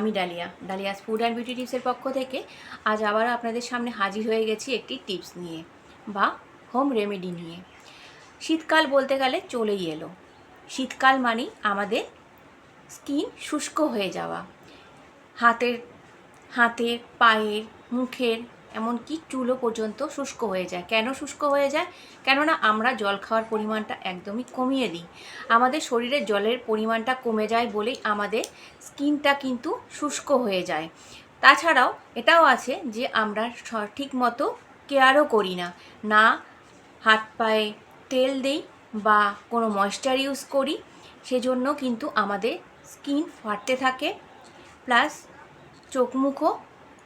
আমি Dalia. Dalia's food and beauty টিপসের পক্ষ থেকে আজ আবার আপনাদের সামনে হাজির হয়ে গেছি একটি টিপস নিয়ে বা হোম রেমেডি নিয়ে। শীতকাল বলতে গেলে চলেই এলো। শীতকাল মানেই আমাদের স্কিন শুষ্ক হয়ে যাওয়া। হাতের হাতের, পায়ের, মুখের এমনকি চুলও পর্যন্ত শুষ্ক হয়ে যায়। কেন শুষ্ক হয়ে যায়? কেননা আমরা জল খাওয়ার পরিমাণটা একদমই কমিয়ে দিই। আমাদের শরীরে জলের পরিমাণটা কমে যায় বলেই আমাদের স্কিনটা কিন্তু শুষ্ক হয়ে যায়। তাছাড়াও এটাও আছে যে আমরা সঠিক মতো কেয়ারও করি না। না হাত পায়ে তেল দেই বা কোনো ময়েশ্চার ইউজ করি, সেজন্য কিন্তু আমাদের স্কিন ফাটতে থাকে। প্লাস চোখ মুখও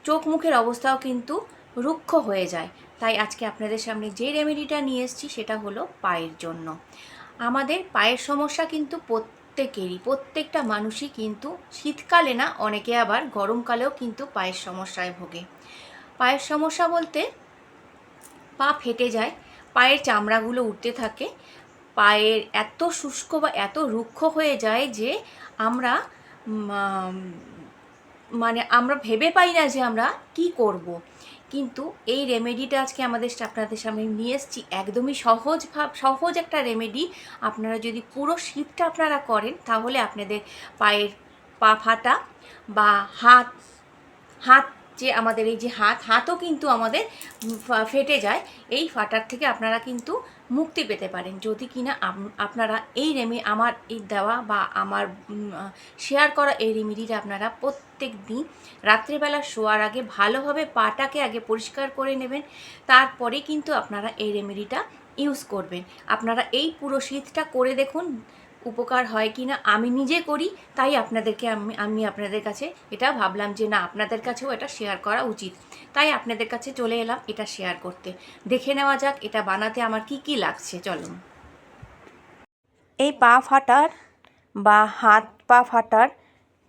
চোখ মুখের অবস্থাও কিন্তু রুক্ষ হয়ে যায়। তাই আজকে আপনাদের সামনে যে রেমেডিটা নিয়ে এসেছি সেটা হলো পায়ের জন্য। আমাদের পায়ের সমস্যা কিন্তু প্রত্যেকেরই, প্রত্যেকটা মানুষই কিন্তু শীতকালে না, অনেকে আবার গরমকালেও কিন্তু পায়ের সমস্যায় ভোগে। পায়ের সমস্যা বলতে পা ফেটে যায়, পায়ের চামড়াগুলো উঠতে থাকে, পায়ের এত শুষ্ক বা এত রুক্ষ হয়ে যায় যে আমরা মানে আমরা ভেবে পাই না যে আমরা কি করব। কিন্তু এই রেমেডিটা আজকে আমাদের আপনাদের সামনে নিয়ে এসেছি একদমই সহজ ভাব, সহজ একটা রেমেডি আপনারা যদি পুরো শীতটা আপনারা করেন, তাহলে আপনাদের পায়ের পা ফাটা বা হাত হাত যে আমাদের এই যে হাত, হাতও কিন্তু আমাদের ফেটে যায়। এই ফাটার থেকে আপনারা কিন্তু মুক্তি পেতে পারেন। যদি কিনা আপ- আপনারা এই রেমি আমার এই দেওয়া বা আমার শেয়ার করা এই রেমিডিটা আপনারা প্রত্যেক দিন রাত্রেবেলা শোয়ার আগে ভালোভাবে পাটাকে আগে পরিষ্কার করে নেবেন। তারপরে কিন্তু আপনারা এই রেমেডিটা ইউজ করবেন। আপনারা এই পুরো শীতটা করে দেখুন। উপকার হয় কি না আমি নিজে করি, তাই আপনাদেরকে আমি আমি আপনাদের কাছে এটা ভাবলাম যে না, আপনাদের কাছেও এটা শেয়ার করা উচিত। তাই আপনাদের কাছে চলে এলাম এটা শেয়ার করতে। দেখে নেওয়া যাক এটা বানাতে আমার কি কি লাগছে, চলুন। এই পা ফাটার বা হাত পা ফাটার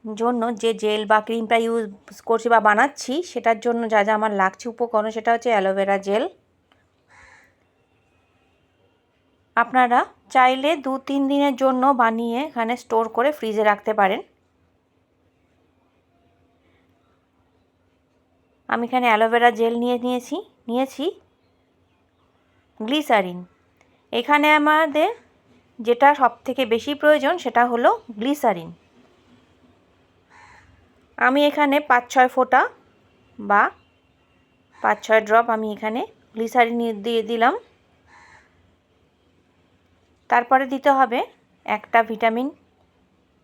জন্য যে জেল বা ক্রিমটা ইউজ করছি বা বানাচ্ছি, সেটার জন্য যা যা আমার লাগছে উপকরণ, সেটা হচ্ছে অ্যালোভেরা জেল। আপনারা চাইলে দু তিন দিনের জন্য বানিয়ে এখানে স্টোর করে ফ্রিজে রাখতে পারেন। আমি এখানে অ্যালোভেরা জেল নিয়ে নিয়েছি নিয়েছি। গ্লিসারিন এখানে আমাদের যেটা সব থেকে বেশি প্রয়োজন সেটা হলো গ্লিসারিন আমি এখানে পাঁচ ছয় ফোঁটা বা পাঁচ ছয় ড্রপ আমি এখানে গ্লিসারিন দিয়ে দিলাম। তারপরে দিতে হবে একটা ভিটামিন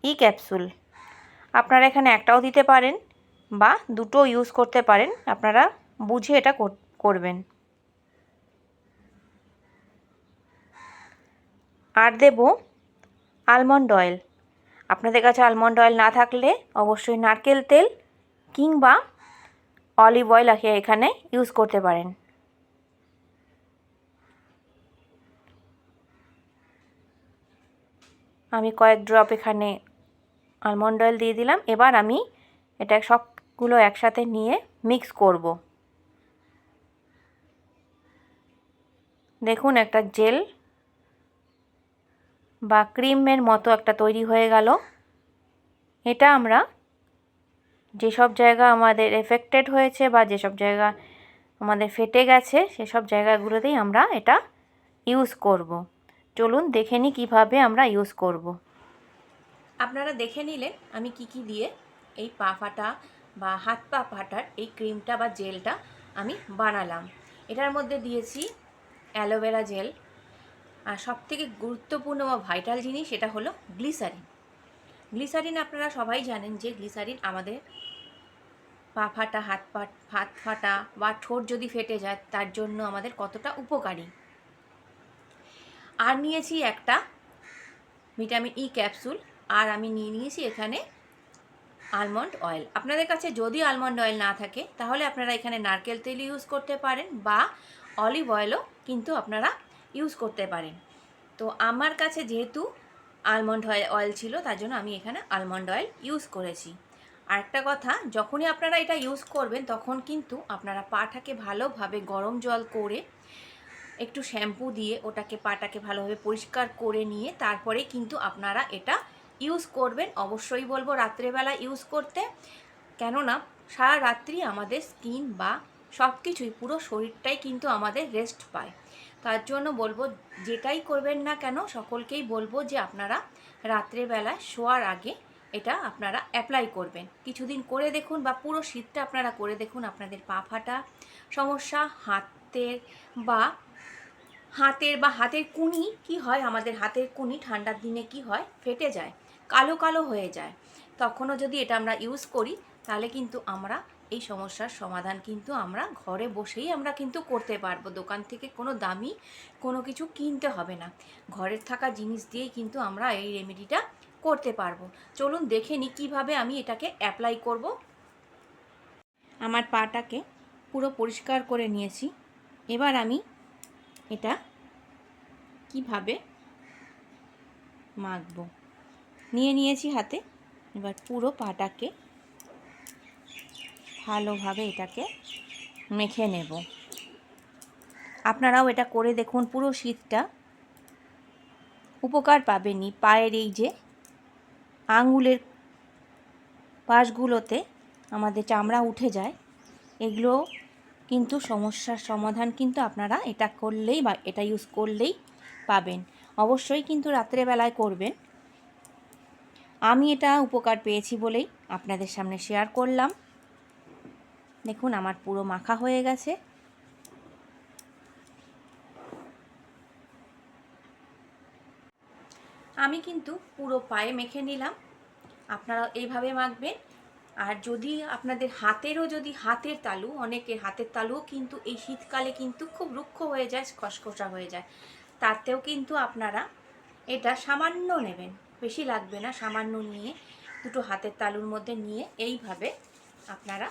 ই ক্যাপসুল। আপনারা এখানে একটাও দিতে পারেন বা দুটো ইউজ করতে পারেন। আপনারা বুঝে এটা করবেন। আর দেব আলমন্ড অয়েল আপনাদের কাছে আলমন্ড অয়েল না থাকলে অবশ্যই নারকেল তেল কিংবা অলিভ অয়েল এখানে ইউজ করতে পারেন। আমি কয়েক ড্রপ এখানে আলমন্ড অয়েল দিয়ে দিলাম। এবার আমি এটা সবগুলো একসাথে নিয়ে মিক্স করব। দেখুন একটা জেল বা ক্রিমের মতো একটা তৈরি হয়ে গেল। এটা আমরা যেসব জায়গা আমাদের এফেক্টেড হয়েছে বা যেসব জায়গা আমাদের ফেটে গেছে, সেসব জায়গাগুলোতেই আমরা এটা ইউজ করব। চলুন দেখে নিই কীভাবে আমরা ইউজ করব। আপনারা দেখে নিলেন আমি কি কি দিয়ে এই পা ফাটা বা হাত পা ফাটার এই ক্রিমটা বা জেলটা আমি বানালাম। এটার মধ্যে দিয়েছি অ্যালোভেরা জেল। আর সবথেকে গুরুত্বপূর্ণ বা ভাইটাল জিনিস সেটা হলো গ্লিসারিন। গ্লিসারিন আপনারা সবাই জানেন যে গ্লিসারিন আমাদের পা ফাটা, হাত পা, হাত ফাটা বা ঠোঁট যদি ফেটে যায় তার জন্য আমাদের কতটা উপকারী। আর নিয়েছি একটা ভিটামিন ই ক্যাপসুল, আর আমি নিয়ে নিয়েছি এখানে আলমন্ড অয়েল আপনাদের কাছে যদি আলমন্ড অয়েল না থাকে, তাহলে আপনারা এখানে নারকেল তেল ইউজ করতে পারেন বা অলিভ অয়েলও কিন্তু আপনারা ইউজ করতে পারেন। তো আমার কাছে যেহেতু আলমন্ড অয়েল ছিল, তার জন্য আমি এখানে আলমন্ড অয়েল ইউজ করেছি। আরেকটা কথা, যখনই আপনারা এটা ইউজ করবেন, তখন কিন্তু আপনারা পাটাকে ভালোভাবে গরম জল করে একটু শ্যাম্পু দিয়ে ওটাকে পাটাকে ভালোভাবে পরিষ্কার করে নিয়ে তারপরে কিন্তু আপনারা এটা ইউজ করবেন। অবশ্যই বলব রাত্রেবেলা ইউজ করতে। কেননা সারা রাত্রি আমাদের স্কিন বা সব কিছুই পুরো শরীরটাই কিন্তু আমাদের রেস্ট পায়। তার জন্য বলব যেটাই করবেন না কেন সকলকেই বলব যে আপনারা রাত্রেবেলায় শোয়ার আগে এটা আপনারা অ্যাপ্লাই করবেন। কিছুদিন করে দেখুন বা পুরো শীতটা আপনারা করে দেখুন। আপনাদের পা ফাটা সমস্যা হাতের বা হাতের বা হাতের কুনি কি হয়? আমাদের হাতের কুনি ঠান্ডার দিনে কি হয়? ফেটে যায়, কালো কালো হয়ে যায়। তখনও যদি এটা আমরা ইউজ করি, তাহলে কিন্তু আমরা এই সমস্যার সমাধান কিন্তু আমরা ঘরে বসেই আমরা কিন্তু করতে পারব। দোকান থেকে কোনো দামি কোনো কিছু কিনতে হবে না। ঘরের থাকা জিনিস দিয়েই কিন্তু আমরা এই রেমেডিটা করতে পারব। চলুন দেখে নিই কীভাবে আমি এটাকে অ্যাপ্লাই করব। আমার পাটাকে পুরো পরিষ্কার করে নিয়েছি। এবার আমি এটা কীভাবে মাখব? নিয়ে নিয়েছি হাতে। এবার পুরো পাটাকে ভালোভাবে এটাকে মেখে নেব। আপনারাও এটা করে দেখুন, পুরো শীতটা উপকার পাবেনই। পায়ের এই যে আঙুলের পাশগুলোতে আমাদের চামড়া উঠে যায়, এগুলো কিন্তু সমস্যার সমাধান কিন্তু আপনারা এটা করলেই বা এটা ইউজ করলেই পাবেন। অবশ্যই কিন্তু রাত্রেবেলায় করবেন। আমি এটা উপকার পেয়েছি বলেই আপনাদের সামনে শেয়ার করলাম। দেখুন, আমার পুরো মাখা হয়ে গেছে। আমি কিন্তু পুরো পায়ে মেখে নিলাম। আপনারা এইভাবে মাখবেন। আর যদি আপনাদের হাতেরও যদি হাতের তালু, অনেকের হাতের তালুও কিন্তু এই শীতকালে কিন্তু খুব রুক্ষ হয়ে যায়, খসখসা হয়ে যায়। তাতেও কিন্তু আপনারা এটা সামান্য নেবেন, বেশি লাগবে না, সামান্য নিয়ে দুটো হাতের তালুর মধ্যে নিয়ে এইভাবে আপনারা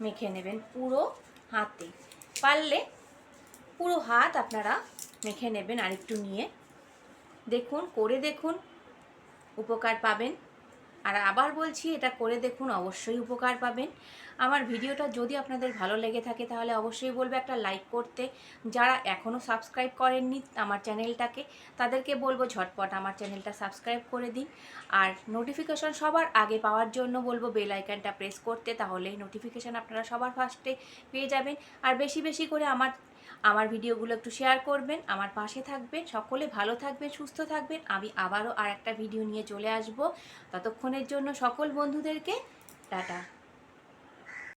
মেখে নেবেন পুরো হাতে। পারলে পুরো হাত আপনারা মেখে নেবেন আরেকটু নিয়ে। দেখুন, করে দেখুন, উপকার পাবেন। আর আবার বলছি, এটা করে দেখুন, অবশ্যই উপকার পাবেন। আমার ভিডিওটা যদি আপনাদের ভালো লেগে থাকে, তাহলে অবশ্যই বলবে একটা লাইক করতে। যারা এখনও সাবস্ক্রাইব করেননি আমার চ্যানেলটাকে, তাদেরকে বলব ঝটপট আমার চ্যানেলটা সাবস্ক্রাইব করে দিন। আর নোটিফিকেশন সবার আগে পাওয়ার জন্য বলব বেল আইকনটা প্রেস করতে তাহলে নোটিফিকেশান আপনারা সবার ফার্স্টে পেয়ে যাবেন। আর বেশি বেশি করে আমার আমার ভিডিওগুলো একটু শেয়ার করবেন, আমার পাশে থাকবেন, সকলে ভালো থাকবেন, সুস্থ থাকবেন। আমি আবারও আর একটা ভিডিও নিয়ে চলে আসব। ততক্ষণের জন্য সকল বন্ধুদেরকে টাটা।